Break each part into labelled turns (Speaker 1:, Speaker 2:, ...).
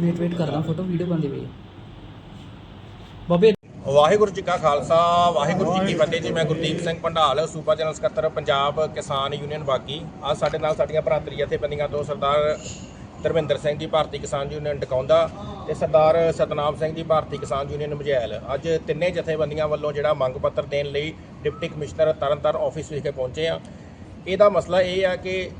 Speaker 1: Wait wait ਕਰਦਾ photo video ਬਣਦੀ ਪਈ ਬਾਬੇ,
Speaker 2: ਵਾਹਿਗੁਰੂ ਜੀ ਕਾ ਖਾਲਸਾ, ਵਾਹਿਗੁਰੂ ਜੀ ਕੀ ਫਤਿਹ ਜੀ। ਮੈਂ ਗੁਰਦੀਪ ਸਿੰਘ ਪੰਡਾਲ, ਸੂਬਾ ਜਨਰਲ ਸਕੱਤਰ, ਪੰਜਾਬ ਕਿਸਾਨ ਯੂਨੀਅਨ ਬਾਗੀ। ਅੱਜ ਸਾਡੇ ਨਾਲ ਸਾਡੀਆਂ ਭਰਾਤਰੀ ਜਥੇਬੰਦੀਆਂ ਤੋਂ ਸਰਦਾਰ ਧਰਮਿੰਦਰ ਸਿੰਘ ਜੀ, ਭਾਰਤੀ ਕਿਸਾਨ ਯੂਨੀਅਨ ਡਕਾਉਂਦਾ ਤੇ ਸਰਦਾਰ ਸਤਨਾਮ ਸਿੰਘ ਜੀ, ਭਾਰਤੀ ਕਿਸਾਨ ਯੂਨੀਅਨ ਮਜੈਲ। ਅੱਜ ਤਿੰਨੇ ਜਥੇਬੰਦੀਆਂ ਵੱਲੋਂ ਜਿਹੜਾ ਮੰਗ ਪੱਤਰ ਦੇਣ ਲਈ ਡਿਪਟੀ ਕਮਿਸ਼ਨਰ ਤਰਨਤਾਰਨ ਆਫਿਸ ਵਿਖੇ ਪਹੁੰਚੇ ਆ ਇਹਦਾ ਮਸਲਾ ਇਹ ਆ ਕਿ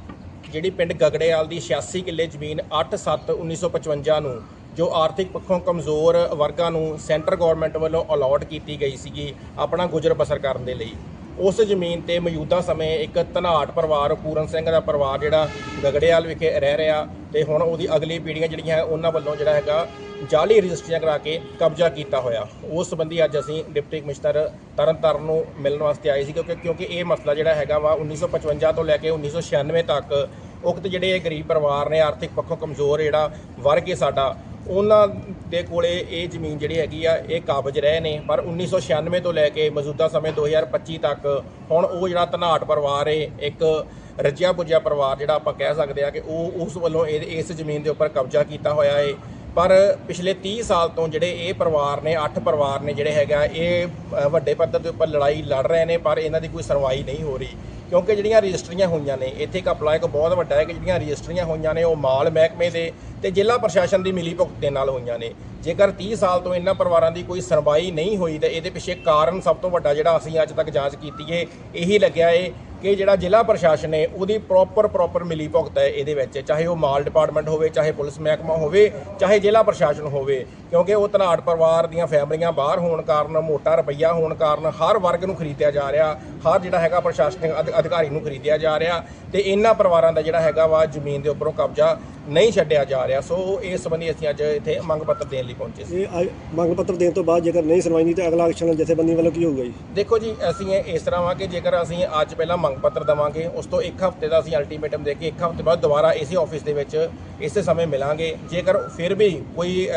Speaker 2: ਜਿਹੜੀ ਪਿੰਡ ਗਗੜੇਵਾਲ ਦੀ 86 ਕਿੱਲੇ ਜ਼ਮੀਨ 8/7/1955 ਨੂੰ, ਜੋ ਆਰਥਿਕ ਪੱਖੋਂ ਕਮਜ਼ੋਰ ਵਰਗਾਂ ਨੂੰ ਸੈਂਟਰ ਗਵਰਨਮੈਂਟ ਵੱਲੋਂ ਅਲਾਟ ਕੀਤੀ ਗਈ ਸੀਗੀ ਆਪਣਾ ਗੁਜ਼ਰ ਬਸਰ ਕਰਨ ਦੇ ਲਈ। ਉਸ ਜ਼ਮੀਨ ਤੇ ਮੌਜੂਦਾ ਸਮੇਂ ਇੱਕ ਧਨਾਟ ਪਰਿਵਾਰ, ਪੂਰਨ ਸਿੰਘ ਦਾ ਪਰਿਵਾਰ ਜਿਹੜਾ ਗਗੜੇਵਾਲ ਵਿਖੇ ਰਹਿ ਰਿਹਾ ਤੇ ਹੁਣ ਉਹਦੀ ਅਗਲੀ ਪੀੜ੍ਹੀਆਂ ਜਿਹੜੀਆਂ ਹੈ, ਉਹਨਾਂ ਵੱਲੋਂ ਜਿਹੜਾ ਹੈਗਾ ਜਾਲੀ ਰਜਿਸਟਰੀਆਂ ਕਰਾ ਕੇ ਕਬਜ਼ਾ ਕੀਤਾ ਹੋਇਆ। ਉਸ ਸੰਬੰਧੀ ਅੱਜ ਅਸੀਂ ਡਿਪਟੀ ਕਮਿਸ਼ਨਰ ਤਰਨਤਾਰਨ ਨੂੰ ਮਿਲਣ ਵਾਸਤੇ ਆਏ ਸੀ ਕਿਉਂਕਿ ਕਿਉਂਕਿ ਇਹ ਮਸਲਾ ਜਿਹੜਾ ਹੈਗਾ ਵਾ 1955 ਤੋਂ ਲੈ ਕੇ 1996 ਤੱਕ ਉਕਤ ਜਿਹੜੇ ਗਰੀਬ ਪਰਿਵਾਰ ਨੇ, ਆਰਥਿਕ ਪੱਖੋਂ ਕਮਜ਼ੋਰ ਜਿਹੜਾ ਵਰਗ ਹੈ ਸਾਡਾ, ਉਹਨਾਂ ਦੇ ਕੋਲੇ ਇਹ ਜ਼ਮੀਨ ਜਿਹੜੀ ਹੈਗੀ ਆ, ਇਹ ਕਾਬਜ ਰਹੇ ਨੇ। ਪਰ 1996 ਤੋਂ ਲੈ ਕੇ ਮੌਜੂਦਾ ਸਮੇਂ 2025 ਤੱਕ ਹੁਣ ਉਹ ਜਿਹੜਾ ਧਨਾਟ ਪਰਿਵਾਰ ਏ, ਇੱਕ ਰੱਜਿਆ ਪੁੱਜਿਆ ਪਰਿਵਾਰ ਜਿਹੜਾ ਆਪਾਂ ਕਹਿ ਸਕਦੇ ਆ ਕਿ ਉਹ ਉਸ ਵੱਲੋਂ ਇਹ- ਇਸ ਜ਼ਮੀਨ ਦੇ ਉੱਪਰ ਕਬਜ਼ਾ ਕੀਤਾ ਹੋਇਆ ਏ। ਪਰ ਪਿਛਲੇ 30 ਸਾਲ ਤੋਂ ਜਿਹੜੇ ਇਹ ਪਰਿਵਾਰ ਨੇ 8 ਪਰਿਵਾਰ ਨੇ ਜਿਹੜੇ ਹੈਗਾ ਇਹ ਵੱਡੇ ਪੱਧਰ ਦੇ ਉੱਪਰ ਲੜਾਈ ਲੜ ਰਹੇ ਨੇ, ਪਰ ਇਹਨਾਂ ਦੀ ਕੋਈ ਸੁਣਵਾਈ ਨਹੀਂ ਹੋ ਰਹੀ। ਕਿਉਂਕਿ ਜਿਹੜੀਆਂ ਰਜਿਸਟਰੀਆਂ ਹੋਈਆਂ ਨੇ, ਇੱਥੇ ਇੱਕ ਅਪਲਾਈ ਕੋ ਬਹੁਤ ਵੱਡਾ ਹੈ ਕਿ ਜਿਹੜੀਆਂ ਰਜਿਸਟਰੀਆਂ ਹੋਈਆਂ ਨੇ, ਉਹ ਮਾਲ ਮਹਿਕਮੇ ਦੇ ਤੇ ਜ਼ਿਲ੍ਹਾ ਪ੍ਰਸ਼ਾਸਨ ਦੀ ਮਿਲੀ ਭੁਗਤ ਦੇ ਨਾਲ ਹੋਈਆਂ ਨੇ। ਜੇਕਰ 30 ਸਾਲ ਤੋਂ ਇਹਨਾਂ ਪਰਿਵਾਰਾਂ ਦੀ ਕੋਈ ਸੁਣਵਾਈ ਨਹੀਂ ਹੋਈ ਤਾਂ ਇਹਦੇ ਪਿੱਛੇ ਕਾਰਨ ਸਭ ਤੋਂ ਵੱਡਾ ਜਿਹੜਾ ਅਸੀਂ ਅੱਜ ਤੱਕ ਜਾਂਚ ਕੀਤੀ ਏ, ਇਹੀ ਲੱਗਿਆ ਏ ਕਿ ਜਿਹੜਾ ਜ਼ਿਲ੍ਹਾ ਪ੍ਰਸ਼ਾਸਨ ਹੈ ਉਹਦੀ ਪ੍ਰੋਪਰ ਪ੍ਰੋਪਰ ਮਿਲੀ ਭੁਗਤ ਹੈ ਇਹਦੇ ਵਿੱਚ, ਚਾਹੇ ਉਹ ਮਾਲ ਡਿਪਾਰਟਮੈਂਟ ਹੋਵੇ, ਚਾਹੇ ਪੁਲਿਸ ਮਹਿਕਮਾ ਹੋਵੇ, ਚਾਹੇ ਜ਼ਿਲ੍ਹਾ ਪ੍ਰਸ਼ਾਸਨ ਹੋਵੇ, ਕਿਉਂਕਿ ਉਹ ਧਨਾੜ ਪਰਿਵਾਰ ਦੀਆਂ ਫੈਮਲੀਆਂ ਬਾਹਰ ਹੋਣ ਕਾਰਨ, ਮੋਟਾ ਰੁਪਈਆ ਹੋਣ ਕਾਰਨ ਹਰ ਵਰਗ ਨੂੰ ਖਰੀਦਿਆ ਜਾ ਰਿਹਾ, ਹਰ ਜਿਹੜਾ ਹੈਗਾ ਪ੍ਰਸ਼ਾਸਨਿਕ ਅਧ- ਅਧਿਕਾਰੀ ਨੂੰ ਖਰੀਦਿਆ ਜਾ ਰਿਹਾ ਤੇ ਇਹਨਾਂ ਪਰਿਵਾਰਾਂ ਦਾ ਜਿਹੜਾ ਹੈਗਾ ਵਾ ਜ਼ਮੀਨ ਦੇ ਉੱਪਰੋਂ ਕਬਜ਼ਾ ਨਹੀਂ ਛੱਡਿਆ ਜਾ ਰਿਹਾ ਸੋ ਇਸ ਸੰਬੰਧੀ ਅਸੀਂ ਅੱਜ ਇੱਥੇ ਮੰਗ ਪੱਤਰ ਦੇਣ ਲਈ ਪਹੁੰਚੇ ਸੀ।
Speaker 3: ਇਹ ਅੱਜ ਮੰਗ ਪੱਤਰ ਦੇਣ ਤੋਂ ਬਾਅਦ ਜੇਕਰ ਨਹੀਂ ਸੁਣਵਾਈ ਨਹੀਂ ਤਾਂ ਅਗਲਾ ਐਕਸ਼ਨ ਜਥੇਬੰਦੀ ਵੱਲੋਂ ਕੀ ਹੋਊਗਾ ਜੀ?
Speaker 2: ਦੇਖੋ ਜੀ ਅਸੀਂ ਇਹ ਇਸ ਤਰ੍ਹਾਂ ਵਾ ਕਿ ਜੇਕਰ ਅਸੀਂ ਅੱਜ ਪਹਿਲਾਂ ਮੰਗ ਪੱਤਰ ਦਵਾਂਗੇ ਉਸ ਤੋਂ ਇੱਕ ਹਫ਼ਤੇ ਦਾ ਅਸੀਂ ਅਲਟੀਮੇਟਮ ਦੇ ਕੇ ਇੱਕ ਹਫ਼ਤੇ ਬਾਅਦ ਦੁਬਾਰਾ ਇਸੇ ਆਫਿਸ ਦੇ ਵਿੱਚ ਇਸੇ ਸਮੇਂ ਮਿਲਾਂਗੇ। ਜੇਕਰ ਫਿਰ ਵੀ ਕੋਈ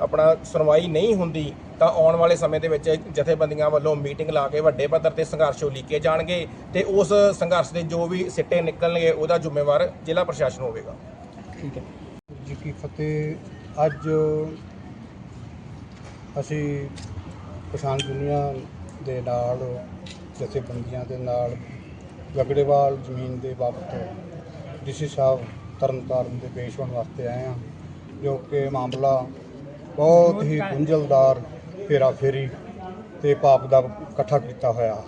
Speaker 2: ਆਪਣਾ ਸੁਣਵਾਈ ਨਹੀਂ ਹੁੰਦੀ ਤਾਂ ਆਉਣ ਵਾਲੇ ਸਮੇਂ ਦੇ ਵਿੱਚ ਜਥੇਬੰਦੀਆਂ ਵੱਲੋਂ ਮੀਟਿੰਗ ਲਾ ਕੇ ਵੱਡੇ ਪੱਧਰ ਤੇ ਸੰਘਰਸ਼ ਉਲੀਕੇ ਜਾਣਗੇ ਤੇ ਉਸ ਸੰਘਰਸ਼ ਦੇ ਜੋ ਵੀ ਸਿੱਟੇ ਨਿਕਲਣਗੇ ਉਹਦਾ ਜ਼ਿੰਮੇਵਾਰ ਜ਼ਿਲ੍ਹਾ ਪ੍ਰਸ਼ਾਸਨ ਹੋਵੇਗਾ।
Speaker 1: ਠੀਕ ਹੈ।
Speaker 4: ਜੀ ਕੀ ਫਤਿਹ। ਅੱਜ ਅਸੀਂ ਕਿਸਾਨ ਦੁਨੀਆ ਦੇ ਨਾਲ ਜਥੇਬੰਦੀਆਂ ਦੇ ਨਾਲ ਗਗੜੇਵਾਲ ਜ਼ਮੀਨ ਦੇ ਬਾਬਤ ਡੀਸੀ ਸਾਹਿਬ ਤਰਨਤਾਰਨ ਦੇ ਪੇਸ਼ ਹੋਣ ਵਾਸਤੇ ਆਏ ਹਾਂ ਜੋ ਕਿ ਮਾਮਲਾ ਬਹੁਤ ਹੀ ਗੁੰਝਲਦਾਰ ਫੇਰਾ ਫੇਰੀ ਤੇ ਪਾਪ ਦਾ ਇਕੱਠਾ ਕੀਤਾ ਹੋਇਆ।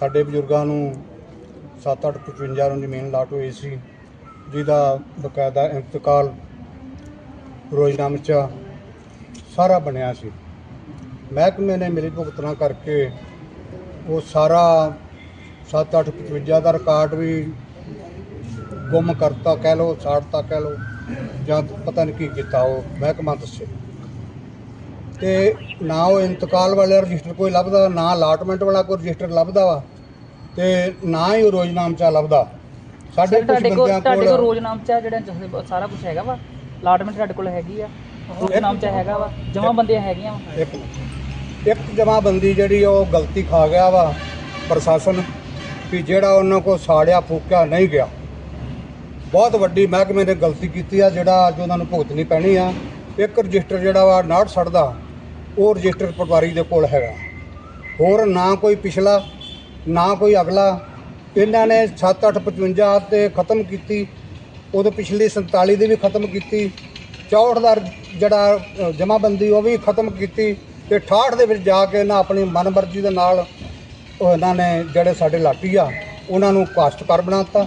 Speaker 4: ਸਾਡੇ ਬਜ਼ੁਰਗਾਂ ਨੂੰ 7-855 ਨੂੰ ਜ਼ਮੀਨ ਲਾਟ ਹੋਈ ਸੀ ਜਿਹਦਾ ਬਕਾਇਦਾ ਇੰਤਕਾਲ ਰੋਜ਼ਨਾਮਚਾ ਸਾਰਾ ਬਣਿਆ ਸੀ। ਮਹਿਕਮੇ ਨੇ ਮੇਰੀ ਭੁਗਤਣਾ ਕਰਕੇ ਉਹ ਸਾਰਾ 7-855 ਦਾ ਰਿਕਾਰਡ ਵੀ ਗੁੰਮ ਕਰਤਾ, ਕਹਿ ਲਓ, ਸਾੜਤਾ, ਕਹਿ ਲਓ, ਜਾਂ ਪਤਾ ਨਹੀਂ ਕੀ ਕੀਤਾ ਉਹ ਮਹਿਕਮਾ ਦੱਸੇ। ਤੇ ਨਾ ਉਹ ਇੰਤਕਾਲ ਵਾਲਾ ਰਜਿਸਟਰ ਕੋਈ ਲੱਭਦਾ, ਨਾ ਅਲਾਟਮੈਂਟ ਵਾਲਾ ਕੋਈ ਰਜਿਸਟਰ ਲੱਭਦਾ ਵਾ, ਤੇ ਨਾ ਹੀ ਉਹ ਰੋਜ਼ਨਾਮਚਾ ਲੱਭਦਾ। ਸਾਡੇ ਕੁਝ
Speaker 1: ਤੁਹਾਡੇ ਕੋਲ
Speaker 4: ਬੰਦਿਆਂ
Speaker 1: ਤੁਹਾਡੇ ਕੋਲ
Speaker 4: ਕੋਲ
Speaker 1: ਰੋਜ਼ਨਾਮਚਾ ਜਿਹੜਾ ਜਥੇ- ਸਾਰਾ ਕੁਝ ਹੈਗਾ ਵਾ। ਅਲਾਟਮੈਂਟ ਤੁਹਾਡੇ ਕੋਲ ਹੈਗੀ ਆ। ਰੋਜ਼ਨਾਮਚਾ ਹੈਗਾ ਵਾ। ਜਮਾ ਬੰਦੀਆਂ ਹੈਗੀਆਂ ਵਾ।
Speaker 4: ਇੱਕ ਇੱਕ ਜਮਾਬੰਦੀ ਜਿਹੜੀ ਉਹ ਗਲਤੀ ਖਾ ਗਿਆ ਵਾ ਪ੍ਰਸ਼ਾਸਨ ਕਿ ਜਿਹੜਾ ਉਹਨਾਂ ਕੋ ਸਾੜਿਆ ਫੂਕਿਆ ਨਹੀਂ ਗਿਆ। ਬਹੁਤ ਵੱਡੀ ਮਹਿਕਮੇ ਨੇ ਗਲਤੀ ਕੀਤੀ ਆ ਜਿਹੜਾ ਅੱਜ ਉਹਨਾਂ ਨੂੰ ਭੁਗਤਣੀ ਪੈਣੀ ਆ। ਇੱਕ ਰਜਿਸਟਰ ਜਿਹੜਾ ਵਾ ਨਾਟ ਸੜਦਾ ਉਹ ਰਜਿਸਟਰ ਪਟਵਾਰੀ ਦੇ ਕੋਲ ਹੈਗਾ। ਹੋਰ ਨਾ ਕੋਈ ਪਿਛਲਾ ਨਾ ਕੋਈ ਅਗਲਾ ਇਹਨਾਂ ਨੇ 7855 ਤੇ ਖਤਮ ਕੀਤੀ ਉਦੋਂ ਪਿਛਲੀ 47 ਦੀ ਵੀ ਖਤਮ ਕੀਤੀ 64 ਦਾ ਜਿਹੜਾ ਜਮਾਬੰਦੀ ਉਹ ਵੀ ਖਤਮ ਕੀਤੀ ਤੇ 68 ਦੇ ਵਿੱਚ ਜਾ ਕੇ ਇਹਨਾਂ ਆਪਣੀ ਮਨਮਰਜ਼ੀ ਦੇ ਨਾਲ ਉਹ ਇਹਨਾਂ ਨੇ ਜਿਹੜੇ ਸਾਡੇ ਲਾਟੀ ਆ ਉਹਨਾਂ ਨੂੰ ਕਾਸ਼ਤਕਾਰ ਬਣਾਤਾ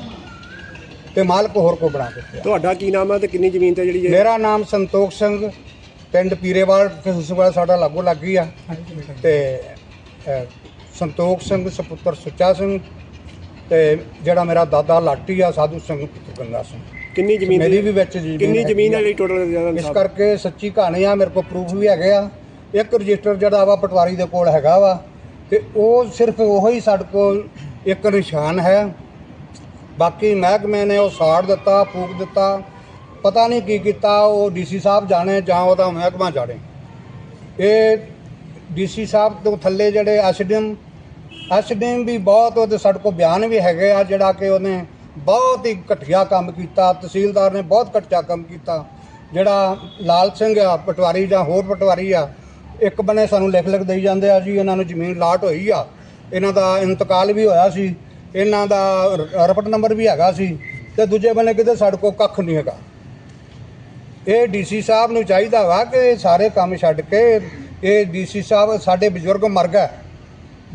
Speaker 4: ਤੇ ਮਾਲਕ ਹੋਰ ਕੋ ਬਣਾ ਦਿੱਤੇ।
Speaker 3: ਤੁਹਾਡਾ ਕੀ ਨਾਮ ਹੈ ਤੇ ਕਿੰਨੀ ਜ਼ਮੀਨ ਤੇ ਜਿਹੜੀ ਹੈ
Speaker 4: ਮੇਰਾ ਨਾਮ ਸੰਤੋਖ ਸਿੰਘ ਪਿੰਡ ਪੀਰੇਵਾਲ ਫਿਸੂਵਾਲ ਸਾਡਾ ਲਾਗੋ ਲੱਗੀ ਆ। ਤੇ ਸੰਤੋਖ ਸਿੰਘ ਸੁਪੁੱਤਰ ਸੁੱਚਾ ਸਿੰਘ ਤੇ ਜਿਹੜਾ ਮੇਰਾ ਦਾਦਾ ਲਾਟੀ ਆ ਸਾਧੂ ਸਿੰਘ ਪੁੱਤਰ ਗੰਗਾ ਸਿੰਘ।
Speaker 3: ਕਿੰਨੀ ਜ਼ਮੀਨ
Speaker 4: ਮੇਰੀ ਵੀ ਵਿੱਚ ਜ਼ਮੀਨ
Speaker 3: ਕਿੰਨੀ
Speaker 4: ਹੈਗੀ
Speaker 3: ਜ਼ਮੀਨ
Speaker 4: ਆ।
Speaker 3: ਜਿਹੜੀ ਟੋਟਲ
Speaker 4: ਇਸ ਕਰਕੇ ਸੱਚੀ ਕਹਾਣੀ ਆ ਮੇਰੇ ਕੋਲ ਪ੍ਰੂਫ ਵੀ ਹੈਗੇ ਆ। ਇੱਕ ਰਜਿਸਟਰ ਜਿਹੜਾ ਵਾ ਪਟਵਾਰੀ ਦੇ ਕੋਲ ਹੈਗਾ ਵਾ ਤੇ ਉਹ ਸਿਰਫ ਉਹੋ ਹੀ ਸਾਡੇ ਕੋਲ ਇੱਕ ਨਿਸ਼ਾਨ ਹੈ। ਬਾਕੀ ਮਹਿਕਮੇ ਨੇ ਉਹ ਸਾੜ ਦਿੱਤਾ ਫੂਕ ਦਿੱਤਾ। ਪਤਾ ਨਹੀਂ ਕੀ ਕੀਤਾ ਉਹ ਡੀਸੀ ਸਾਹਿਬ ਜਾਣੇ ਜਾਂ ਉਹਦਾ ਮਹਿਕਮਾ ਜਾਣੇ। ਇਹ ਡੀਸੀ ਸਾਹਿਬ ਤੋਂ ਥੱਲੇ ਜਿਹੜੇ ਐਸਡੀਐਮ ਐਸਡੀਐਮ ਵੀ ਬਹੁਤ ਉਹਦੇ ਸਾਡੇ ਕੋਲ ਬਿਆਨ ਵੀ ਹੈਗੇ ਆ, ਜਿਹੜਾ ਕਿ ਉਹਨੇ ਬਹੁਤ ਹੀ ਘਟੀਆ ਕੰਮ ਕੀਤਾ। ਤਹਿਸੀਲਦਾਰ ਨੇ ਬਹੁਤ ਘਟੀਆ ਕੰਮ ਕੀਤਾ। ਜਿਹੜਾ ਲਾਲ ਸਿੰਘ ਆ, ਪਟਵਾਰੀ ਜਾਂ ਹੋਰ ਪਟਵਾਰੀ ਆ, ਇੱਕ ਬਨੇ ਸਾਨੂੰ ਲਿਖ ਲਿਖ ਦੇਈ ਜਾਂਦੇ ਆ ਜੀ, ਇਹਨਾਂ ਨੂੰ ਜ਼ਮੀਨ ਲਾਟ ਹੋਈ ਆ। ਇਹਨਾਂ ਦਾ ਇੰਤਕਾਲ ਵੀ ਹੋਇਆ ਸੀ। ਇਹਨਾਂ ਦਾ ਰ- ਰਪਟ ਨੰਬਰ ਵੀ ਹੈਗਾ ਸੀ ਤੇ ਦੂਜੇ ਬੰਨੇ ਕਿਤੇ ਸਾਡੇ ਕੋਲ ਕੱਖ ਨਹੀਂ ਹੈਗਾ। ਇਹ ਡੀਸੀ ਸਾਹਿਬ ਨੂੰ ਚਾਹੀਦਾ ਵਾ ਕਿ ਸਾਰੇ ਕੰਮ ਛੱਡ ਕੇ ਇਹ ਡੀਸੀ ਸਾਹਿਬ ਸਾਡੇ ਬਜ਼ੁਰਗ ਮਰ ਗਏ।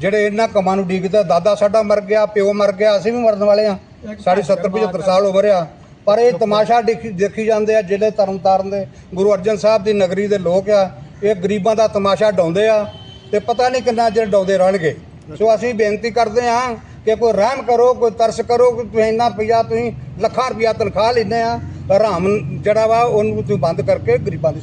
Speaker 4: ਜਿਹੜੇ ਇਹਨਾਂ ਕੰਮਾਂ ਨੂੰ ਡੀਕਦੇ ਦਾਦਾ ਸਾਡਾ ਮਰ ਗਿਆ ਪਿਓ ਮਰ ਗਿਆ ਅਸੀਂ ਵੀ ਮਰਨ ਵਾਲੇ ਆ ਸਾਡੇ 70 75 ਸਾਲ ਉਮਰ ਆ। ਪਰ ਇਹ ਤਮਾਸ਼ਾ ਦੇਖੀ ਜਾਂਦੇ ਆ ਜ਼ਿਲ੍ਹੇ ਤਰਨਤਾਰਨ ਦੇ ਗੁਰੂ ਅਰਜਨ ਸਾਹਿਬ ਦੀ ਨਗਰੀ ਦੇ ਲੋਕ ਆ। ਇਹ ਗਰੀਬਾਂ ਦਾ ਤਮਾਸ਼ਾ ਡਾਉਂਦੇ ਆ ਤੇ ਪਤਾ ਨਹੀਂ ਕਿੰਨਾ ਚਿਰ ਡਾਉਂਦੇ ਰਹਿਣਗੇ। ਸੋ ਅਸੀਂ ਬੇਨਤੀ ਕਰਦੇ ਆ ਕਿ ਕੋਈ ਰਹਿਮ ਕਰੋ ਕੋਈ ਤਰਸ ਕਰੋ ਕਿ ਤੁਸੀਂ ਇੰਨਾ ਰੁਪਈਆ ਤੁਸੀਂ ਲੱਖਾਂ ਰੁਪਈਆ ਤਨਖਾਹ ਲੈਂਦੇ ਆ। ਆਰਾਮ ਜਿਹੜਾ ਵਾ ਉਹਨੂੰ ਤੁਸੀਂ ਬੰਦ ਕਰਕੇ ਗਰੀਬਾਂ ਦੀ